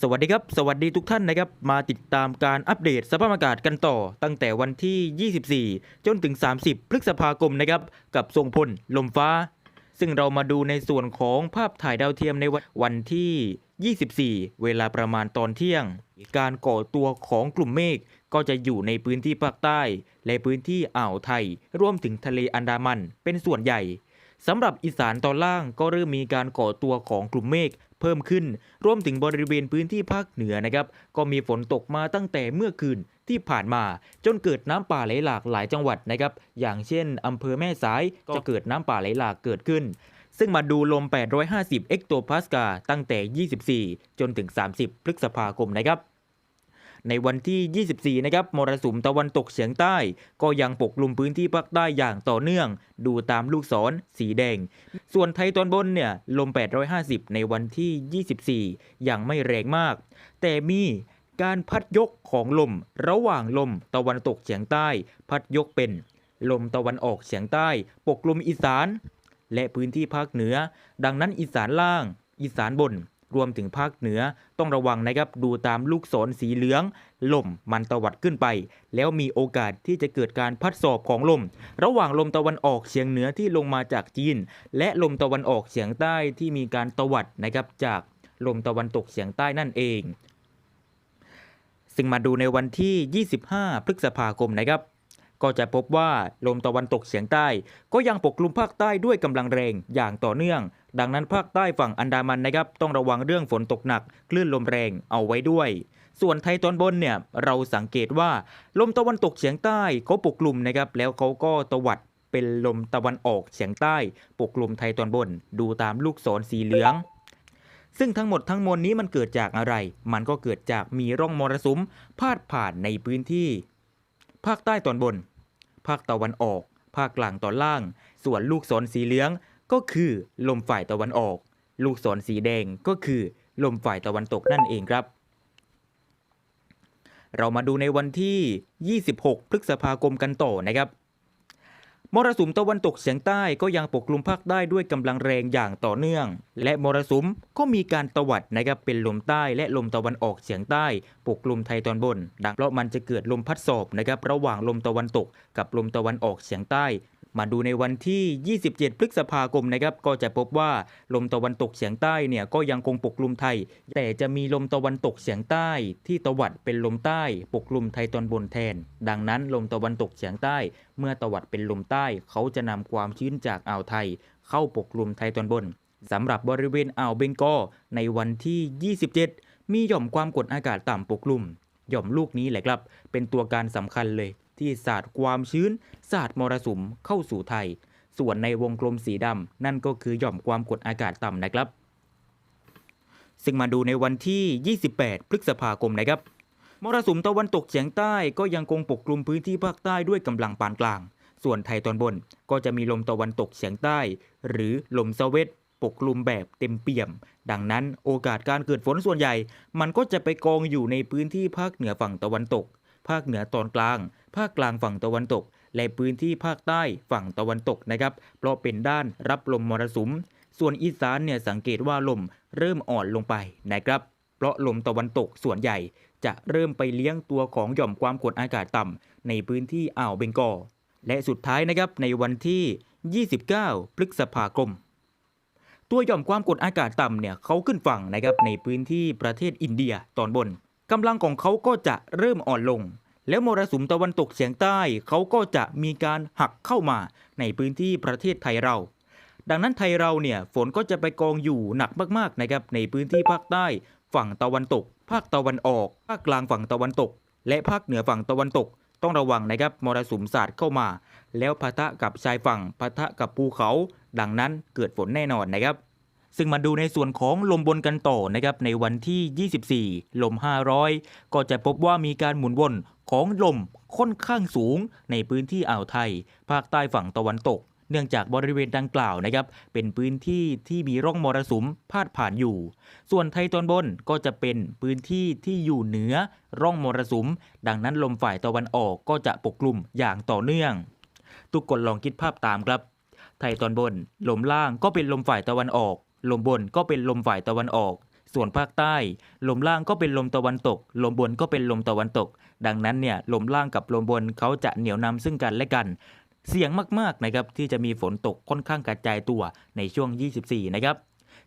สวัสดีครับ สวัสดีทุกท่านนะครับ มาติดตามการอัปเดตสภาพอากาศกันต่อ ตั้งแต่วันที่ 24 จนถึง 30 พฤษภาคมนะครับ กับทรงพล ลมฟ้า ซึ่งเรามาดูในส่วนของภาพถ่ายดาวเทียมในวันที่ 24 เวลาประมาณตอนเที่ยง การก่อตัวของกลุ่มเมฆก็จะอยู่ในพื้นที่ภาคใต้ และพื้นที่อ่าวไทย รวมถึงทะเลอันดามันเป็นส่วนใหญ่ สำหรับอีสานตอนล่างก็เริ่มมีการก่อตัวของกลุ่มเมฆเพิ่มขึ้น รวมถึงบริเวณพื้นที่ภาคเหนือนะครับ ก็มีฝนตกมาตั้งแต่เมื่อคืนที่ผ่านมา จนเกิดน้ำป่าไหลหลากหลายจังหวัดนะครับ อย่างเช่นอำเภอแม่สายก็จะเกิดน้ำป่าไหลหลากเกิดขึ้น ซึ่งมาดูลม 850 เอ็กโตพาสกาตั้งแต่ 24 จนถึง 30 พฤษภาคมนะครับ ในวันที่ 24 นะครับมรสุมตะวันตกเฉียงใต้ ก็ยังปกคลุมพื้นที่ภาคใต้อย่างต่อเนื่อง ดูตามลูกศรสีแดง ส่วนไทยตอนบนเนี่ยลม 850 ในวันที่ 24 ยังไม่แรงมาก แต่มีการพัดยกของลมระหว่างลมตะวันตกเฉียงใต้ พัดยกเป็น ลมตะวันออกเฉียงใต้ ปกคลุมอีสาน และพื้นที่ภาคเหนือ ดังนั้นอีสานล่าง อีสานบน รวมถึงภาคเหนือต้องระวังนะครับดูตามลูกศรสีเหลือง ลมมันตวัดขึ้นไป แล้วมีโอกาสที่จะเกิดการพัดสอบของลม ระหว่างลมตะวันออกเฉียงเหนือที่ลงมาจากจีน และลมตะวันออกเฉียงใต้ที่มีการตวัดนะครับจากลมตะวันตกเฉียงใต้นั่นเอง ซึ่งมาดูในวันที่ 25 พฤษภาคมนะครับ ก็จะพบว่าลมตะวันตกเฉียงใต้ ก็ยังปกคลุมภาคใต้ด้วยกำลังแรงอย่างต่อเนื่อง ดังนั้นภาคใต้ฝั่งอันดามันนะครับต้องระวังเรื่องฝนตกหนักคลื่นลมแรงเอาไว้ด้วย ส่วนไทยตอนบนเนี่ยเราสังเกตว่าลมตะวันตกเฉียงใต้เขาปกคลุมนะครับแล้วเขาก็ตวัดเป็นลมตะวันออกเฉียงใต้ ปกคลุมไทยตอนบน ดูตามลูกศรสีเหลืองซึ่งทั้งหมดทั้งมวลนี้มันเกิดจากอะไร มันก็เกิดจากมีร่องมรสุมพาดผ่านในพื้นที่ ภาคใต้ตอนบน ภาคตะวันออก ภาคกลางตอนล่าง ส่วนลูกศรสีเหลืองก็คือลมฝ่ายตะวันออก ลูกศรสีแดงก็คือลมฝ่ายตะวันตกนั่นเองครับ เรามาดูในวันที่ 26 พฤษภาคมกันต่อนะครับ มรสุมตะวันตกเฉียงใต้ก็ยังปกคลุมภาคใต้ด้วยกำลังแรงอย่างต่อเนื่อง และมรสุมก็มีการตวัดนะครับเป็นลมใต้และลมตะวันออกเฉียงใต้ ปกคลุมไทยตอนบน ดังเพราะมันจะเกิดลมพัดสอบนะครับระหว่างลมตะวันตกกับลมตะวันออกเฉียงใต้ มาดูในวันที่ 27 พฤษภาคมนะครับก็จะพบว่าลมตะวันตกเฉียงใต้เนี่ยก็ยังคงปกคลุมไทย แต่จะมีลมตะวันตกเฉียงใต้ ที่ตวัดเป็นลมใต้ ปกคลุมไทยตอนบนแทน ดังนั้นลมตะวันตกเฉียงใต้ เมื่อตวัดเป็นลมใต้ เขาจะนำความชื้นจากอ่าวไทย เข้าปกคลุมไทยตอนบนสำหรับบริเวณอ่าวเบงกอในวันที่ 27 มีหย่อมความกดอากาศต่ำปกคลุมหย่อมลูกนี้แหละครับ เป็นตัวการสำคัญเลย ที่สาดความชื้นสาดมรสุมเข้าสู่ไทย ส่วนในวงกลมสีดำนั่นก็คือหย่อมความกดอากาศต่ำนะครับ ซึ่งมาดูในวันที่ 28 พฤษภาคมนะครับมรสุมตะวันตกเฉียงใต้ก็ยังคงปกคลุมพื้นที่ภาคใต้ด้วยกำลังปานกลาง ส่วนไทยตอนบนก็จะมีลมตะวันตกเฉียงใต้ หรือลมเซเวตปกคลุมแบบเต็มเปี่ยม ดังนั้นโอกาสการเกิดฝนส่วนใหญ่ มันก็จะไปกองอยู่ในพื้นที่ภาคเหนือฝั่งตะวันตก ภาคเหนือตอนกลาง ภาคกลางฝั่งตะวันตก และพื้นที่ภาคใต้ฝั่งตะวันตกนะครับ เพราะเป็นด้านรับลมมรสุม ส่วนอีสานเนี่ยสังเกตว่าลมเริ่มอ่อนลงไปนะครับ เพราะลมตะวันตกส่วนใหญ่ จะเริ่มไปเลี้ยงตัวของหย่อมความกดอากาศต่ำในพื้นที่อ่าวเบงกอลและสุดท้ายนะครับในวันที่ 29 พฤษภาคม ตัวหย่อมความกดอากาศต่ำเนี่ยเขาขึ้นฝั่งนะครับในพื้นที่ประเทศอินเดียตอนบนกำลังของเขาก็จะเริ่มอ่อนลง แล้วมรสุมตะวันตกเฉียงใต้เขาก็จะมีการหักเข้ามาในพื้นที่ประเทศไทยเรา ดังนั้นไทยเราเนี่ยฝนก็จะไปกองอยู่หนักมากๆนะครับในพื้นที่ภาคใต้ฝั่งตะวันตก ภาคตะวันออก ภาคกลางฝั่งตะวันตก และภาคเหนือฝั่งตะวันตก ต้องระวังนะครับมรสุมศาสตร์เข้ามา แล้วปะทะกับชายฝั่งปะทะกับภูเขา ดังนั้นเกิดฝนแน่นอนนะครับซึ่งมาดูในส่วนของลมบนกันต่อนะครับในวันที่ 24 ลม 500 ก็จะพบว่ามีการหมุนวน ของลมค่อนข้างสูงในพื้นที่อ่าวไทย ภาคใต้ฝั่งตะวันตก เนื่องจากบริเวณดังกล่าวนะครับ เป็นพื้นที่ที่มีร่องมรสุมพาดผ่านอยู่ ส่วนไทยตอนบนก็จะเป็นพื้นที่ที่อยู่เหนือร่องมรสุม ดังนั้นลมฝ่ายตะวันออกก็จะปกคลุมอย่างต่อเนื่อง ทุกคนลองคิดภาพตามครับ ไทยตอนบน ลมล่างก็เป็นลมฝ่ายตะวันออก ลมบนก็เป็นลมฝ่ายตะวันออก ส่วนภาคใต้ ลมล่างก็เป็นลมตะวันตก ลมบนก็เป็นลมตะวันตก ดังนั้นเนี่ยลมล่างกับลมบนเขาจะเหนียวนำซึ่งกันและกัน เสี่ยงมากๆนะครับที่จะมีฝนตกค่อนข้างกระจายตัวในช่วง 24 นะครับ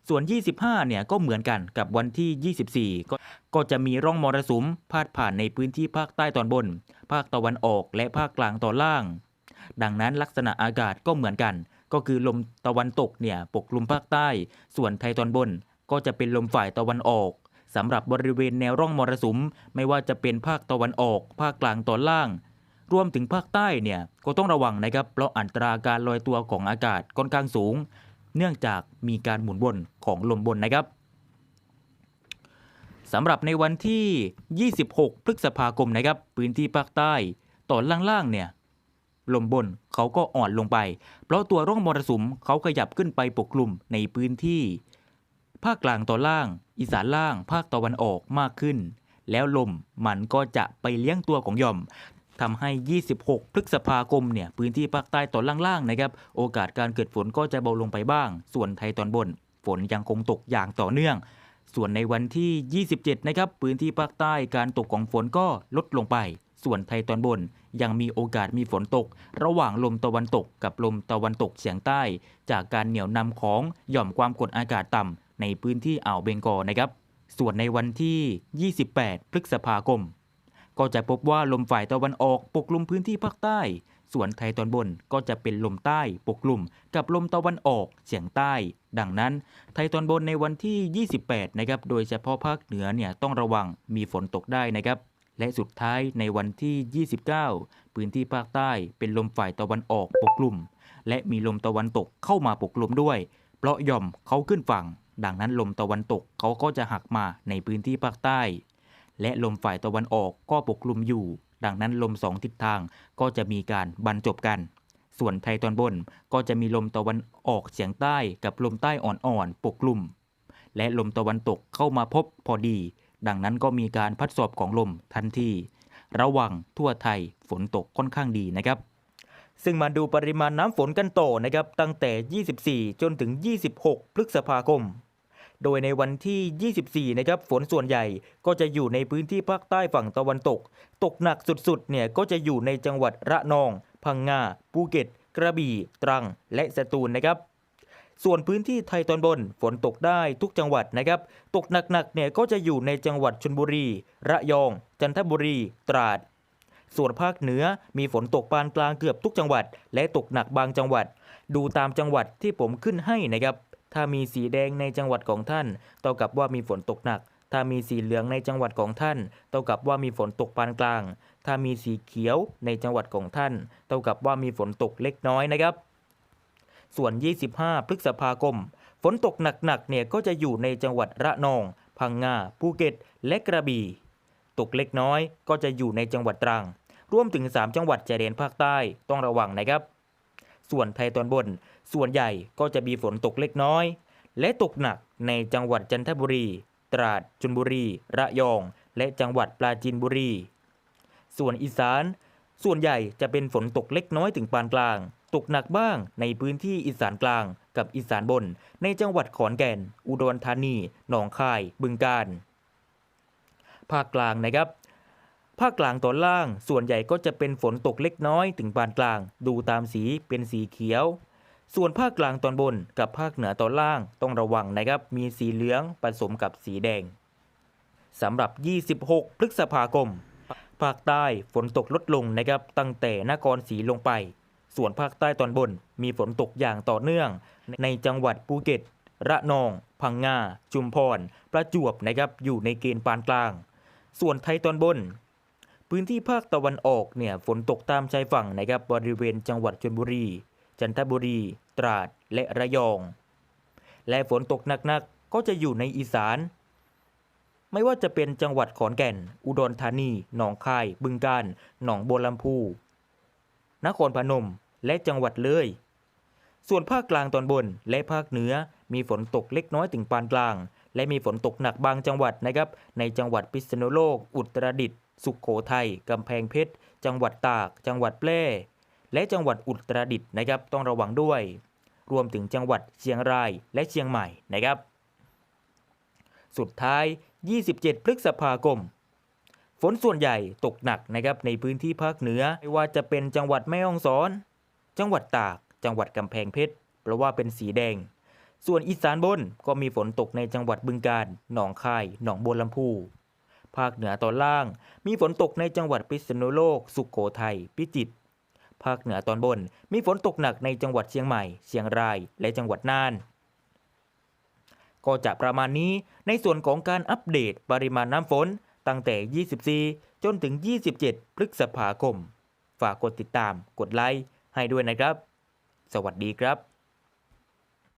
ส่วน 25 เนี่ยก็เหมือนกันกับวันที่ 24 ก็ก็จะมีร่องมรสุมพาดผ่านในพื้นที่ภาคใต้ตอนบน ภาคตะวันออกและภาคกลางตอนล่าง ดังนั้นลักษณะอากาศก็เหมือนกัน ก็คือลมตะวันตกเนี่ยปกคลุมภาคใต้ ส่วนไทยตอนบน ก็จะเป็นลมฝ่ายตะวันออกสำหรับบริเวณแนวร่องมรสุม ไม่ว่าจะเป็นภาคตะวันออก ภาคกลางตอนล่าง รวมถึงภาคใต้เนี่ยก็ต้องระวังนะครับเพราะอัตราการลอยตัวของอากาศค่อนข้างสูง เนื่องจากมีการหมุนวนของลมบนนะครับสำหรับในวันที่ 26 พฤษภาคมนะครับพื้นที่ภาคใต้ตอนล่างๆเนี่ยลมบนเขาก็อ่อนลงไป เพราะตัวร่องมรสุมเขาขยับขึ้นไปปกคลุมในพื้นที่ ภาคกลางตอนล่าง อีสานล่าง ภาคตะวันออกมากขึ้น แล้วลมมันก็จะไปเลี้ยงตัวของหย่อมทำให้ 26 พฤษภาคมเนี่ยพื้นที่ภาคใต้ตอนล่างๆนะครับ โอกาสการเกิดฝนก็จะเบาลงไปบ้าง ส่วนไทยตอนบน ฝนยังคงตกอย่างต่อเนื่อง ส่วนในวันที่ 27 นะครับ พื้นที่ภาคใต้การตกของฝนก็ลดลงไป ส่วนไทยตอนบนยังมีโอกาสมีฝนตก ระหว่างลมตะวันตกกับลมตะวันตกเฉียงใต้ จากการเหนี่ยวนำของหย่อมความกดอากาศต่ำ ในพื้นที่อ่าวเบงกอลนะครับ ส่วนในวันที่ 28 พฤษภาคม ก็จะพบว่าลมฝ่ายตะวันออกปกคลุมพื้นที่ภาคใต้ ส่วนไทยตอนบนก็จะเป็นลมใต้ปกคลุมกับลมตะวันออกเฉียงใต้ ดังนั้น ไทยตอนบนในวันที่ 28 นะครับ โดยเฉพาะภาคเหนือเนี่ยต้องระวังมีฝนตกได้นะครับและสุดท้ายในวันที่ 29 พื้นที่ภาคใต้เป็นลมฝ่ายตะวันออกปกคลุมและมีลมตะวันตกเข้ามาปกคลุมด้วย เพราะย่อมเขาขึ้นฝั่ง ดังนั้นลมตะวันตกเขาก็จะหักมาในพื้นที่ภาคใต้ และลมฝ่ายตะวันออกก็ปกคลุมอยู่ ดังนั้นลมสองทิศทางก็จะมีการบรรจบกัน ส่วนไทยตอนบนก็จะมีลมตะวันออกเฉียงใต้กับลมใต้อ่อนๆปกคลุม และลมตะวันตกเข้ามาพบพอดี ดังนั้นก็มีการพัดสอบของลมทันทีระวังทั่วไทยฝนตกค่อนข้างดีนะครับซึ่งมาดูปริมาณน้ำฝนกันต่อนะครับ ตั้งแต่ 24 จนถึง 26 พฤษภาคม โดยในวันที่ 24 นะครับ ฝนส่วนใหญ่ก็จะอยู่ในพื้นที่ภาคใต้ฝั่งตะวันตก ตกหนักสุดๆ เนี่ยก็จะอยู่ในจังหวัดระนอง พังงา ภูเก็ต กระบี่ ตรัง และสตูลนะครับ ส่วนพื้นที่ไทยตอนบน ฝนตกได้ทุกจังหวัดนะครับ ตกหนักๆ เนี่ยก็จะอยู่ในจังหวัดชลบุรี ระยอง จันทบุรี ตราด ส่วนภาคเหนือมีฝนตกปานกลางเกือบทุกจังหวัด และตกหนักบางจังหวัด ดูตามจังหวัดที่ผมขึ้นให้นะครับ ถ้ามีสีแดงในจังหวัดของท่าน เท่ากับว่ามีฝนตกหนัก ถ้ามีสีเหลืองในจังหวัดของท่าน เท่ากับว่ามีฝนตกปานกลาง ถ้ามีสีเขียวในจังหวัดของท่าน เท่ากับว่ามีฝนตกเล็กน้อยนะครับ ส่วน 25 พฤษภาคม ฝนตกหนักๆ เนี่ยก็จะอยู่ในจังหวัดระนอง พังงา ภูเก็ต และกระบี่ ตกเล็กน้อยก็จะอยู่ในจังหวัดตรัง รวมถึง 3 จังหวัดชายแดนภาคใต้ต้องระวังนะครับ ส่วนไทยตอนบน ส่วนใหญ่ก็จะมีฝนตกเล็กน้อย และตกหนักในจังหวัดจันทบุรี ตราดชลบุรี ระยอง และจังหวัดปราจีนบุรี ส่วนอีสาน ส่วนใหญ่จะเป็นฝนตกเล็กน้อยถึงปานกลาง ตกหนักบ้างในพื้นที่อีสานกลางกับอีสานบน ในจังหวัดขอนแก่น อุดรธานี หนองคาย บึงกาฬภาคกลางนะครับ ภาคกลางตอนล่าง ส่วนใหญ่ก็จะเป็นฝนตกเล็กน้อยถึงปานกลาง ดูตามสีเป็นสีเขียว ส่วนภาคกลางตอนบนกับภาคเหนือตอนล่างต้องระวังนะครับ มีสีเหลืองผสมกับสีแดงสำหรับ 26 พฤษภาคม ภาคใต้ฝนตกลดลงนะครับ ตั้งแต่นครศรีลงไป ส่วนภาคใต้ตอนบนมีฝนตกอย่างต่อเนื่อง ในจังหวัดภูเก็ต ระนอง พังงาชุมพร ประจวบนะครับ อยู่ในเกณฑ์ปานกลาง ส่วนไทยตอนบน พื้นที่ภาคตะวันออกเนี่ยฝนตกตามชายฝั่งนะครับบริเวณจังหวัดชลบุรี จันทบุรี ตราด และระยอง และฝนตกหนักๆก็จะอยู่ในอีสาน ไม่ว่าจะเป็นจังหวัดขอนแก่น อุดรธานี หนองคาย บึงกาฬ หนองบัวลำพู นครพนม และจังหวัดเลย ส่วนภาคกลางตอนบนและภาคเหนือมีฝนตกเล็กน้อยถึงปานกลาง และมีฝนตกหนักบางจังหวัดนะครับ ในจังหวัดพิษณุโลก อุตรดิตถ์ สุขโขทัย กำแพงเพชร จังหวัดตาก จังหวัดแพร่ และจังหวัดอุตรดิตถ์นะครับ ต้องระวังด้วย รวมถึงจังหวัดเชียงรายและเชียงใหม่นะครับ สุดท้าย 27 พฤษภาคม ฝนส่วนใหญ่ตกหนักนะครับในพื้นที่ภาคเหนือ ไม่ว่าจะเป็นจังหวัดแม่ฮ่องสอน จังหวัดตาก จังหวัดกำแพงเพชร เพราะว่าเป็นสีแดง ส่วนอีสานบนก็มีฝนตกในจังหวัดบึงกาฬ หนองคาย หนองบัวลำพู ภาคเหนือตอนล่าง มีฝนตกในจังหวัดพิษณุโลก สุขโขทัย พิจิตร ภาคเหนือตอนบน มีฝนตกหนักในจังหวัดเชียงใหม่ เชียงราย และจังหวัดน่าน ก็จะประมาณนี้ในส่วนของการอัปเดตปริมาณน้ำฝนตั้งแต่ 24 จนถึง 27 พฤษภาคม ฝากกดติดตาม กดไลค์ให้ด้วยนะครับ สวัสดีครับ